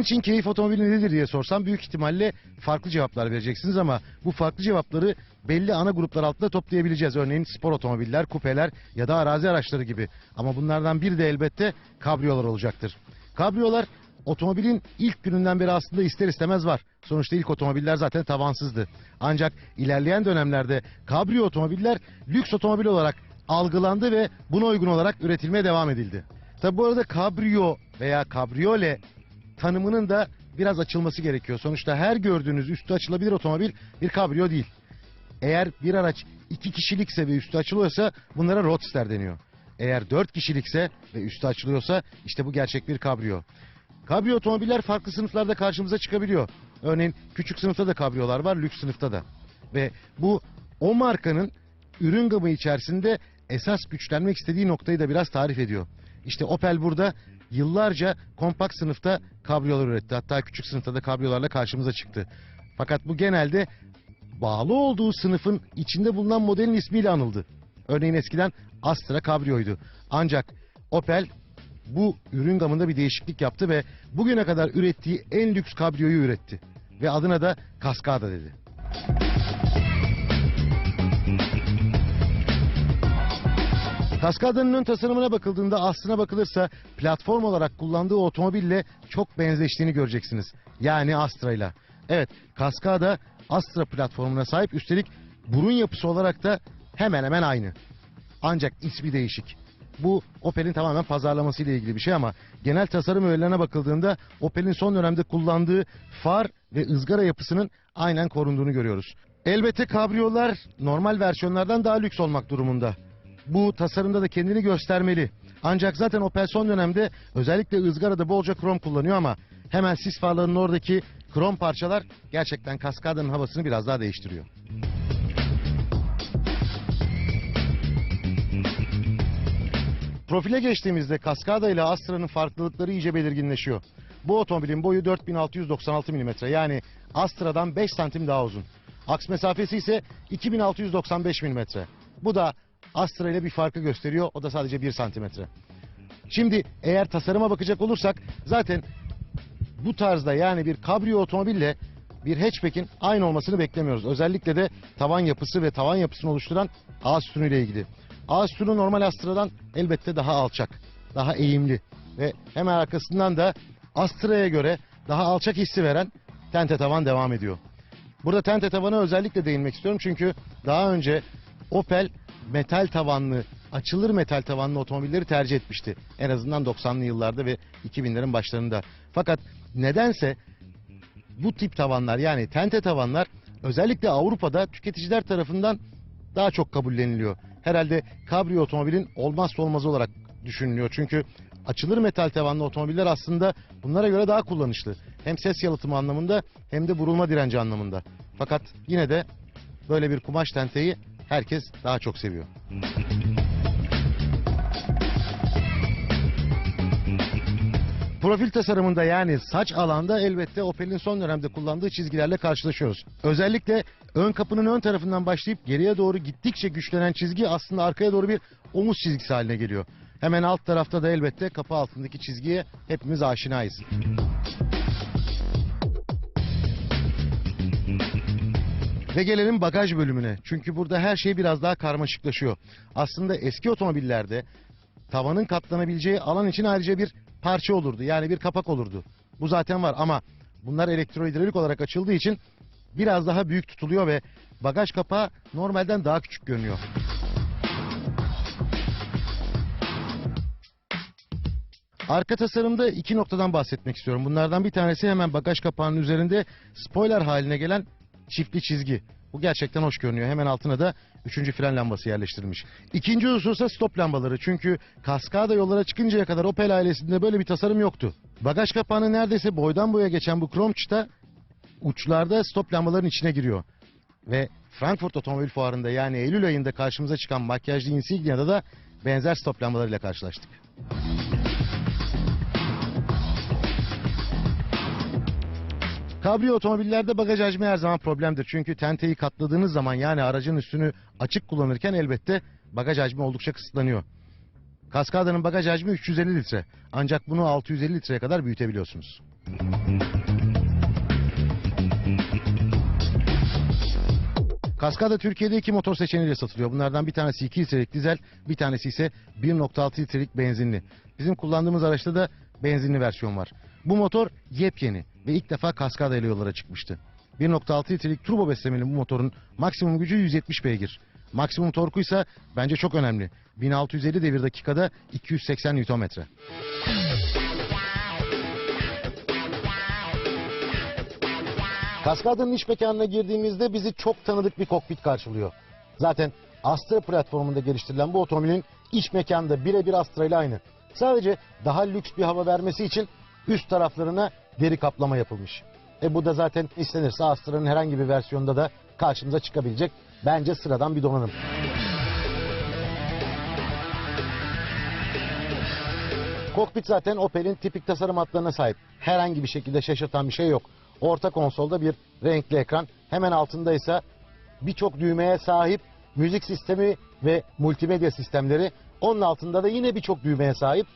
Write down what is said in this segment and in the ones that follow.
Sizin için keyif otomobili nedir diye sorsam büyük ihtimalle farklı cevaplar vereceksiniz ama bu farklı cevapları belli ana gruplar altında toplayabileceğiz. Örneğin spor otomobiller, kupeler ya da arazi araçları gibi. Ama bunlardan biri de elbette kabriyolar olacaktır. Kabriyolar otomobilin ilk gününden beri aslında ister istemez var. Sonuçta ilk otomobiller zaten tavansızdı. Ancak ilerleyen dönemlerde kabriyo otomobiller lüks otomobil olarak algılandı ve buna uygun olarak üretilmeye devam edildi. Tabi bu arada kabriyo veya kabriyole tanımının da biraz açılması gerekiyor. Sonuçta her gördüğünüz üstü açılabilir otomobil bir kabriyo değil. Eğer bir araç iki kişilikse ve üstü açılıyorsa bunlara roadster deniyor. Eğer dört kişilikse ve üstü açılıyorsa işte bu gerçek bir kabriyo. Kabriyo otomobiller farklı sınıflarda karşımıza çıkabiliyor. Örneğin küçük sınıfta da kabriyolar var, lüks sınıfta da. Ve bu o markanın ürün gamı içerisinde esas güçlenmek istediği noktayı da biraz tarif ediyor. İşte Opel burada yıllarca kompakt sınıfta kabriyolar üretti. Hatta küçük sınıfta da kabriyolarla karşımıza çıktı. Fakat bu genelde bağlı olduğu sınıfın içinde bulunan modelin ismiyle anıldı. Örneğin eskiden Astra kabriyoydu. Ancak Opel bu ürün gamında bir değişiklik yaptı ve bugüne kadar ürettiği en lüks kabriyoyu üretti. Ve adına da Cascada dedi. Cascada'nın ön tasarımına bakıldığında aslına bakılırsa platform olarak kullandığı otomobille çok benzeştiğini göreceksiniz. Yani Astra ile. Evet Cascada Astra platformuna sahip üstelik burun yapısı olarak da hemen hemen aynı. Ancak ismi değişik. Bu Opel'in tamamen pazarlaması ile ilgili bir şey ama genel tasarım öğelerine bakıldığında Opel'in son dönemde kullandığı far ve ızgara yapısının aynen korunduğunu görüyoruz. Elbette kabriyolar normal versiyonlardan daha lüks olmak durumunda. Bu tasarımda da kendini göstermeli. Ancak zaten Opel son dönemde özellikle ızgarada bolca krom kullanıyor ama hemen sis farlarının oradaki krom parçalar gerçekten Cascada'nın havasını biraz daha değiştiriyor. Profile geçtiğimizde Cascada ile Astra'nın farklılıkları iyice belirginleşiyor. Bu otomobilin boyu 4696 mm yani Astra'dan 5 santim daha uzun. Aks mesafesi ise 2695 mm. Bu da Astra ile bir farkı gösteriyor. O da sadece 1 santimetre. Şimdi eğer tasarıma bakacak olursak zaten bu tarzda yani bir kabriyo otomobille bir hatchback'in aynı olmasını beklemiyoruz. Özellikle de tavan yapısı ve tavan yapısını oluşturan ağ sütunuyla ilgili. Ağ sütunu normal Astra'dan elbette daha alçak, daha eğimli ve hemen arkasından da Astra'ya göre daha alçak hissi veren tente tavan devam ediyor. Burada tente tavana özellikle değinmek istiyorum çünkü daha önce Opel metal tavanlı, açılır metal tavanlı otomobilleri tercih etmişti. En azından 90'lı yıllarda ve 2000'lerin başlarında. Fakat nedense bu tip tavanlar yani tente tavanlar özellikle Avrupa'da tüketiciler tarafından daha çok kabulleniliyor. Herhalde kabriyo otomobilin olmazsa olmazı olarak düşünülüyor. Çünkü açılır metal tavanlı otomobiller aslında bunlara göre daha kullanışlı. Hem ses yalıtımı anlamında hem de vurulma direnci anlamında. Fakat yine de böyle bir kumaş tenteyi herkes daha çok seviyor. Profil tasarımında yani saç alanda elbette Opel'in son dönemde kullandığı çizgilerle karşılaşıyoruz. Özellikle ön kapının ön tarafından başlayıp geriye doğru gittikçe güçlenen çizgi aslında arkaya doğru bir omuz çizgisi haline geliyor. Hemen alt tarafta da elbette kapı altındaki çizgiye hepimiz aşinayız. Ve gelelim bagaj bölümüne. Çünkü burada her şey biraz daha karmaşıklaşıyor. Aslında eski otomobillerde tavanın katlanabileceği alan için ayrıca bir parça olurdu. Yani bir kapak olurdu. Bu zaten var ama bunlar elektrohidrolik olarak açıldığı için biraz daha büyük tutuluyor ve bagaj kapağı normalden daha küçük görünüyor. Arka tasarımda iki noktadan bahsetmek istiyorum. Bunlardan bir tanesi hemen bagaj kapağının üzerinde spoiler haline gelen çiftli çizgi. Bu gerçekten hoş görünüyor. Hemen altına da üçüncü fren lambası yerleştirilmiş. İkinci hususa stop lambaları. Çünkü Cascada yollara çıkıncaya kadar Opel ailesinde böyle bir tasarım yoktu. Bagaj kapağını neredeyse boydan boya geçen bu krom çıta uçlarda stop lambaların içine giriyor. Ve Frankfurt Otomobil Fuarı'nda yani Eylül ayında karşımıza çıkan makyajlı Insignia'da da benzer stop lambalarıyla karşılaştık. Kabriyo otomobillerde bagaj hacmi her zaman problemdir. Çünkü tenteyi katladığınız zaman yani aracın üstünü açık kullanırken elbette bagaj hacmi oldukça kısıtlanıyor. Cascada'nın bagaj hacmi 350 litre. Ancak bunu 650 litreye kadar büyütebiliyorsunuz. Kaskada Türkiye'de iki motor seçeneğiyle satılıyor. Bunlardan bir tanesi 2 litrelik dizel, bir tanesi ise 1.6 litrelik benzinli. Bizim kullandığımız araçta da benzinli versiyon var. Bu motor yepyeni ve ilk defa Kaskada ile yollara çıkmıştı. 1.6 litrelik turbo beslemeli bu motorun maksimum gücü 170 beygir. Maksimum torku ise bence çok önemli. 1650 devir dakikada 280 Nm. Kaskada'nın iç mekanına girdiğimizde bizi çok tanıdık bir kokpit karşılıyor. Zaten Astra platformunda geliştirilen bu otomobilin iç mekanı da birebir Astra ile aynı. Sadece daha lüks bir hava vermesi için üst taraflarına deri kaplama yapılmış. E bu da zaten istenirse Astra'nın herhangi bir versiyonda da karşımıza çıkabilecek bence sıradan bir donanım. Kokpit zaten Opel'in tipik tasarım hatlarına sahip. Herhangi bir şekilde şaşırtan bir şey yok. Orta konsolda bir renkli ekran. Hemen altında ise birçok düğmeye sahip müzik sistemi ve multimedya sistemleri. Onun altında da yine birçok düğmeye sahip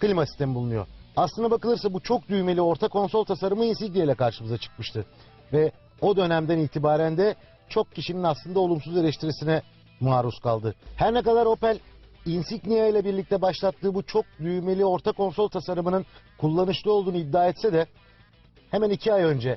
klima sistemi bulunuyor. Aslına bakılırsa bu çok düğmeli orta konsol tasarımı Insignia ile karşımıza çıkmıştı. Ve o dönemden itibaren de çok kişinin aslında olumsuz eleştirisine maruz kaldı. Her ne kadar Opel Insignia ile birlikte başlattığı bu çok düğmeli orta konsol tasarımının kullanışlı olduğunu iddia etse de hemen iki ay önce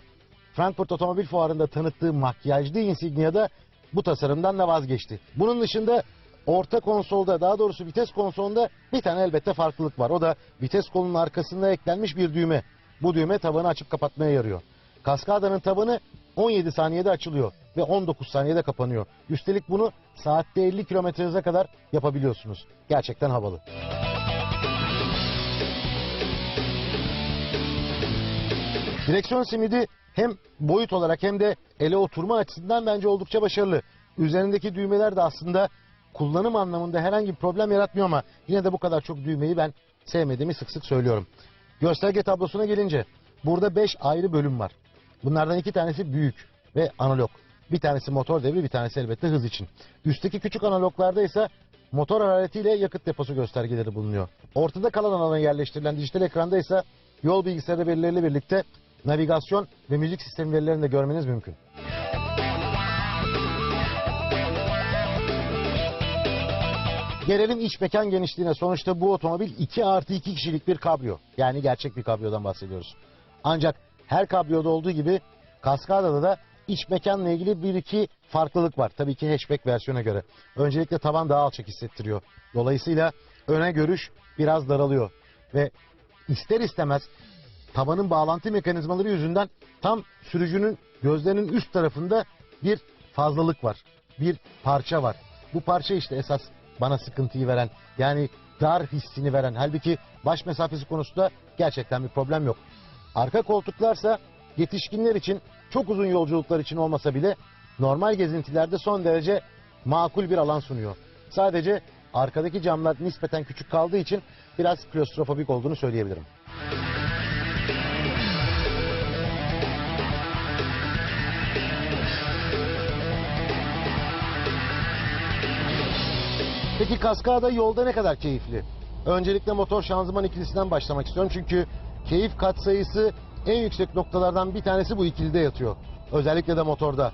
Frankfurt Otomobil Fuarı'nda tanıttığı makyajlı Insignia'da bu tasarımdan da vazgeçti. Bunun dışında orta konsolda daha doğrusu vites konsolunda bir tane elbette farklılık var. O da vites kolunun arkasında eklenmiş bir düğme. Bu düğme tabanı açıp kapatmaya yarıyor. Kaskada'nın tabanı 17 saniyede açılıyor ve 19 saniyede kapanıyor. Üstelik bunu saatte 50 km hıza kadar yapabiliyorsunuz. Gerçekten havalı. Direksiyon simidi hem boyut olarak hem de ele oturma açısından bence oldukça başarılı. Üzerindeki düğmeler de aslında kullanım anlamında herhangi bir problem yaratmıyor ama yine de bu kadar çok düğmeyi ben sevmediğimi sık sık söylüyorum. Gösterge tablosuna gelince burada 5 ayrı bölüm var. Bunlardan iki tanesi büyük ve analog. Bir tanesi motor devri, bir tanesi elbette hız için. Üstteki küçük analoglarda ise motor hararetiyle yakıt deposu göstergeleri bulunuyor. Ortada kalan alana yerleştirilen dijital ekranda ise yol bilgisayarı verileriyle birlikte navigasyon ve müzik sistemi verilerini de görmeniz mümkün. Gelelim iç mekan genişliğine. Sonuçta bu otomobil 2 artı 2 kişilik bir kabrio. Yani gerçek bir kabriyodan bahsediyoruz. Ancak her kabriyoda olduğu gibi Kaskada'da da iç mekanla ilgili bir iki farklılık var. Tabii ki hatchback versiyona göre. Öncelikle tavan daha alçak hissettiriyor. Dolayısıyla öne görüş biraz daralıyor. Ve ister istemez tabanın bağlantı mekanizmaları yüzünden tam sürücünün gözlerinin üst tarafında bir fazlalık var. Bir parça var. Bu parça işte esas bana sıkıntıyı veren yani dar hissini veren. Halbuki baş mesafesi konusunda gerçekten bir problem yok. Arka koltuklarsa yetişkinler için çok uzun yolculuklar için olmasa bile normal gezintilerde son derece makul bir alan sunuyor. Sadece arkadaki camlar nispeten küçük kaldığı için biraz klostrofobik olduğunu söyleyebilirim. Peki Kaskada yolda ne kadar keyifli? Öncelikle motor şanzıman ikilisinden başlamak istiyorum çünkü keyif katsayısı en yüksek noktalardan bir tanesi bu ikilide yatıyor. Özellikle de motorda.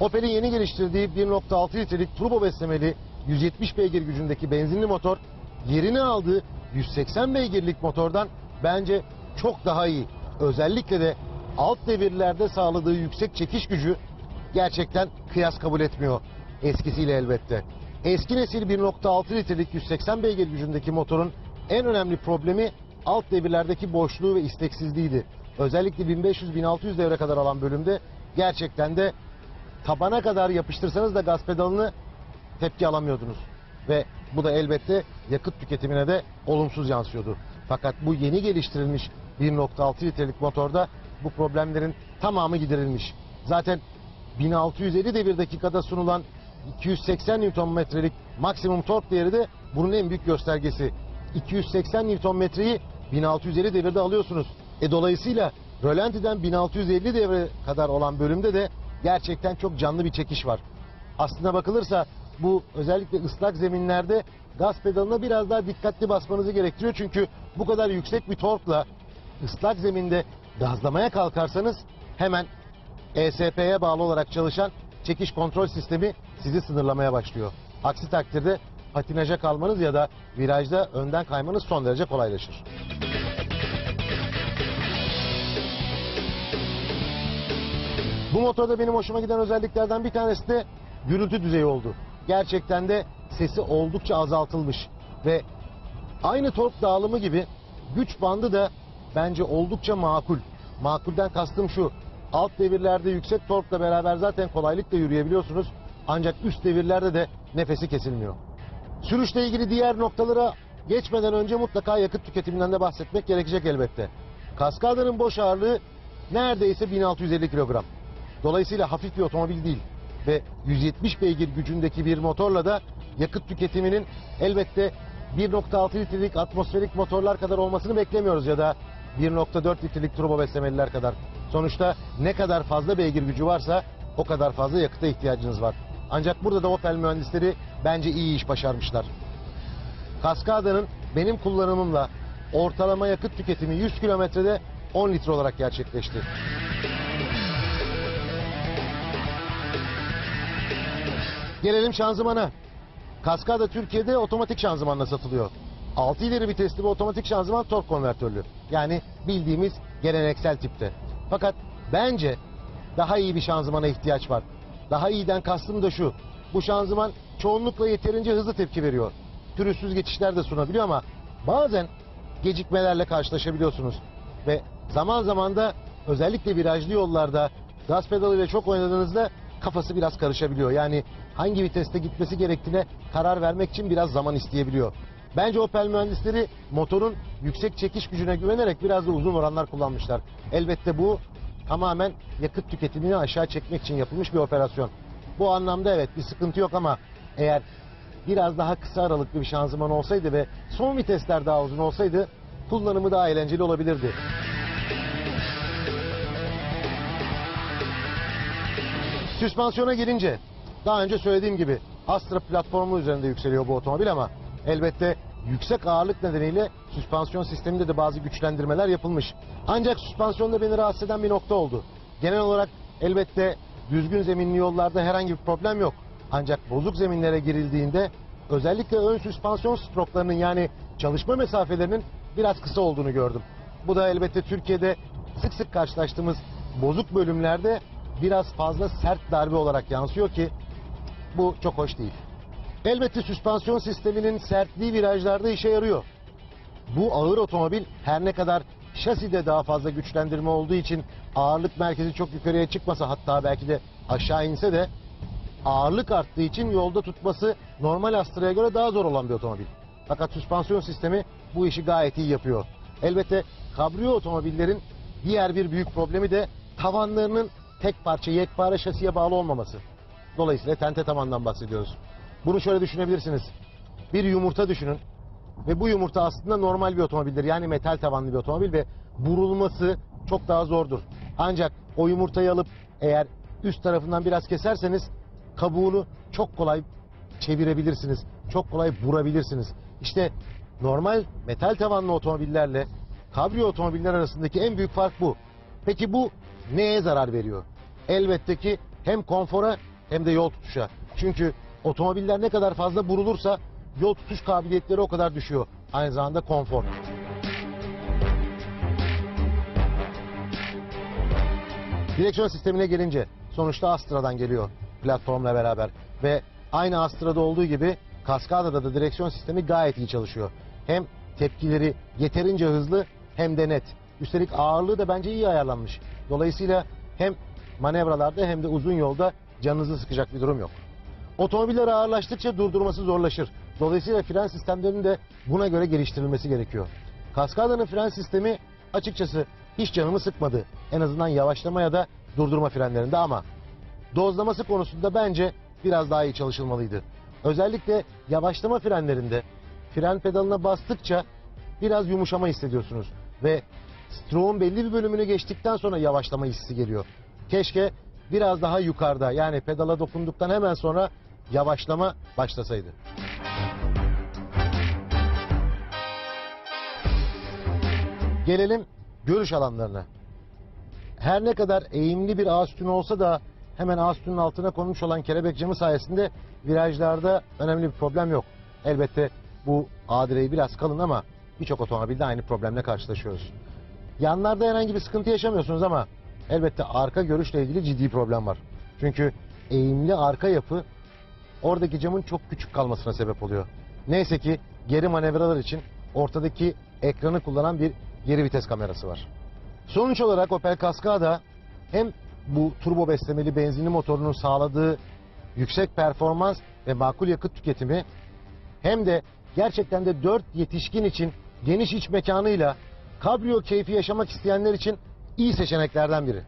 Opel'in yeni geliştirdiği 1.6 litrelik turbo beslemeli 170 beygir gücündeki benzinli motor yerini aldığı 180 beygirlik motordan bence çok daha iyi. Özellikle de alt devirlerde sağladığı yüksek çekiş gücü gerçekten kıyas kabul etmiyor. Eskisiyle elbette. Eski nesil 1.6 litrelik 180 beygir gücündeki motorun en önemli problemi alt devirlerdeki boşluğu ve isteksizliğiydi. Özellikle 1500-1600 devre kadar alan bölümde gerçekten de tabana kadar yapıştırsanız da gaz pedalını tepki alamıyordunuz. Ve bu da elbette yakıt tüketimine de olumsuz yansıyordu. Fakat bu yeni geliştirilmiş 1.6 litrelik motorda bu problemlerin tamamı giderilmiş. Zaten 1650 devir dakikada sunulan 280 Nm'lik maksimum tork değeri de bunun en büyük göstergesi. 280 Nm'yi 1650 devirde alıyorsunuz. E dolayısıyla rölantiden 1650 devre kadar olan bölümde de gerçekten çok canlı bir çekiş var. Aslına bakılırsa bu özellikle ıslak zeminlerde gaz pedalına biraz daha dikkatli basmanızı gerektiriyor. Çünkü bu kadar yüksek bir torkla ıslak zeminde gazlamaya kalkarsanız hemen ESP'ye bağlı olarak çalışan çekiş kontrol sistemi sizi sınırlamaya başlıyor. Aksi takdirde patinaja kalmanız ya da virajda önden kaymanız son derece kolaylaşır. Bu motorda benim hoşuma giden özelliklerden bir tanesi de gürültü düzeyi oldu. Gerçekten de sesi oldukça azaltılmış ve aynı tork dağılımı gibi güç bandı da bence oldukça makul. Makulden kastım şu. Alt devirlerde yüksek torkla beraber zaten kolaylıkla yürüyebiliyorsunuz. Ancak üst devirlerde de nefesi kesilmiyor. Sürüşle ilgili diğer noktalara geçmeden önce mutlaka yakıt tüketiminden de bahsetmek gerekecek elbette. Kaskada'nın boş ağırlığı neredeyse 1650 kilogram. Dolayısıyla hafif bir otomobil değil. Ve 170 beygir gücündeki bir motorla da yakıt tüketiminin elbette 1.6 litrelik atmosferik motorlar kadar olmasını beklemiyoruz ya da 1.4 litrelik turbo beslemeliler kadar. Sonuçta ne kadar fazla beygir gücü varsa o kadar fazla yakıta ihtiyacınız var. Ancak burada da Opel mühendisleri bence iyi iş başarmışlar. Kaskada'nın benim kullanımımla ortalama yakıt tüketimi 100 kilometrede 10 litre olarak gerçekleşti. Gelelim şanzımana. Kaskada Türkiye'de otomatik şanzımanla satılıyor. 6 ileri vitesli bir otomatik şanzıman tork konvertörlü. Yani bildiğimiz geleneksel tipte. Fakat bence daha iyi bir şanzımana ihtiyaç var. Daha iyiden kastım da şu. Bu şanzıman çoğunlukla yeterince hızlı tepki veriyor. Pürüzsüz geçişler de sunabiliyor ama bazen gecikmelerle karşılaşabiliyorsunuz. Ve zaman zaman da özellikle virajlı yollarda gaz pedalıyla çok oynadığınızda kafası biraz karışabiliyor. Yani hangi viteste gitmesi gerektiğine karar vermek için biraz zaman isteyebiliyor. Bence Opel mühendisleri motorun yüksek çekiş gücüne güvenerek biraz da uzun oranlar kullanmışlar. Elbette bu tamamen yakıt tüketimini aşağı çekmek için yapılmış bir operasyon. Bu anlamda evet bir sıkıntı yok ama eğer biraz daha kısa aralıklı bir şanzıman olsaydı ve son vitesler daha uzun olsaydı kullanımı daha eğlenceli olabilirdi. Süspansiyona gelince daha önce söylediğim gibi Astra platformu üzerinde yükseliyor bu otomobil ama elbette yüksek ağırlık nedeniyle süspansiyon sisteminde de bazı güçlendirmeler yapılmış. Ancak süspansiyonda beni rahatsız eden bir nokta oldu. Genel olarak elbette düzgün zeminli yollarda herhangi bir problem yok. Ancak bozuk zeminlere girildiğinde özellikle ön süspansiyon stroklarının yani çalışma mesafelerinin biraz kısa olduğunu gördüm. Bu da elbette Türkiye'de sık sık karşılaştığımız bozuk bölümlerde biraz fazla sert darbe olarak yansıyor ki bu çok hoş değil. Elbette süspansiyon sisteminin sertliği virajlarda işe yarıyor. Bu ağır otomobil her ne kadar şaside daha fazla güçlendirme olduğu için ağırlık merkezi çok yukarıya çıkmasa hatta belki de aşağı inse de ağırlık arttığı için yolda tutması normal Astra'ya göre daha zor olan bir otomobil. Fakat süspansiyon sistemi bu işi gayet iyi yapıyor. Elbette kabriyo otomobillerin diğer bir büyük problemi de tavanlarının tek parça yekpare şasiye bağlı olmaması. Dolayısıyla tente tavandan bahsediyoruz. Bunu şöyle düşünebilirsiniz. Bir yumurta düşünün ve bu yumurta aslında normal bir otomobildir. Yani metal tavanlı bir otomobil ve burulması çok daha zordur. Ancak o yumurtayı alıp eğer üst tarafından biraz keserseniz kabuğunu çok kolay çevirebilirsiniz. Çok kolay vurabilirsiniz. İşte normal metal tavanlı otomobillerle kabriyo otomobiller arasındaki en büyük fark bu. Peki bu neye zarar veriyor? Elbette ki hem konfora hem de yol tutuşa. Çünkü otomobiller ne kadar fazla burulursa yol tutuş kabiliyetleri o kadar düşüyor. Aynı zamanda konfor. Direksiyon sistemine gelince sonuçta Astra'dan geliyor platformla beraber ve aynı Astra'da olduğu gibi Cascada'da da direksiyon sistemi gayet iyi çalışıyor. Hem tepkileri yeterince hızlı hem de net. Üstelik ağırlığı da bence iyi ayarlanmış. Dolayısıyla hem manevralarda hem de uzun yolda canınızı sıkacak bir durum yok. Otomobiller ağırlaştıkça durdurması zorlaşır. Dolayısıyla fren sistemlerinin de buna göre geliştirilmesi gerekiyor. Cascada'nın fren sistemi açıkçası hiç canımı sıkmadı. En azından yavaşlama ya da durdurma frenlerinde ama dozlaması konusunda bence biraz daha iyi çalışılmalıydı. Özellikle yavaşlama frenlerinde fren pedalına bastıkça biraz yumuşama hissediyorsunuz ve stroğun belli bir bölümünü geçtikten sonra yavaşlama hissi geliyor. Keşke biraz daha yukarıda yani pedala dokunduktan hemen sonra yavaşlama başlasaydı. Gelelim görüş alanlarına. her ne kadar eğimli bir ağ sütunu olsa da hemen ağ sütunun altına konmuş olan kelebek camı sayesinde virajlarda önemli bir problem yok. Elbette bu ağ direği biraz kalın ama birçok otomobilde aynı problemle karşılaşıyoruz. Yanlarda herhangi bir sıkıntı yaşamıyorsunuz ama elbette arka görüşle ilgili ciddi problem var. Çünkü eğimli arka yapı oradaki camın çok küçük kalmasına sebep oluyor. Neyse ki geri manevralar için ortadaki ekranı kullanan bir geri vites kamerası var. Sonuç olarak Opel Cascada hem bu turbo beslemeli benzinli motorunun sağladığı yüksek performans ve makul yakıt tüketimi hem de gerçekten de 4 yetişkin için geniş iç mekanıyla kabrio keyfi yaşamak isteyenler için iyi seçeneklerden biri.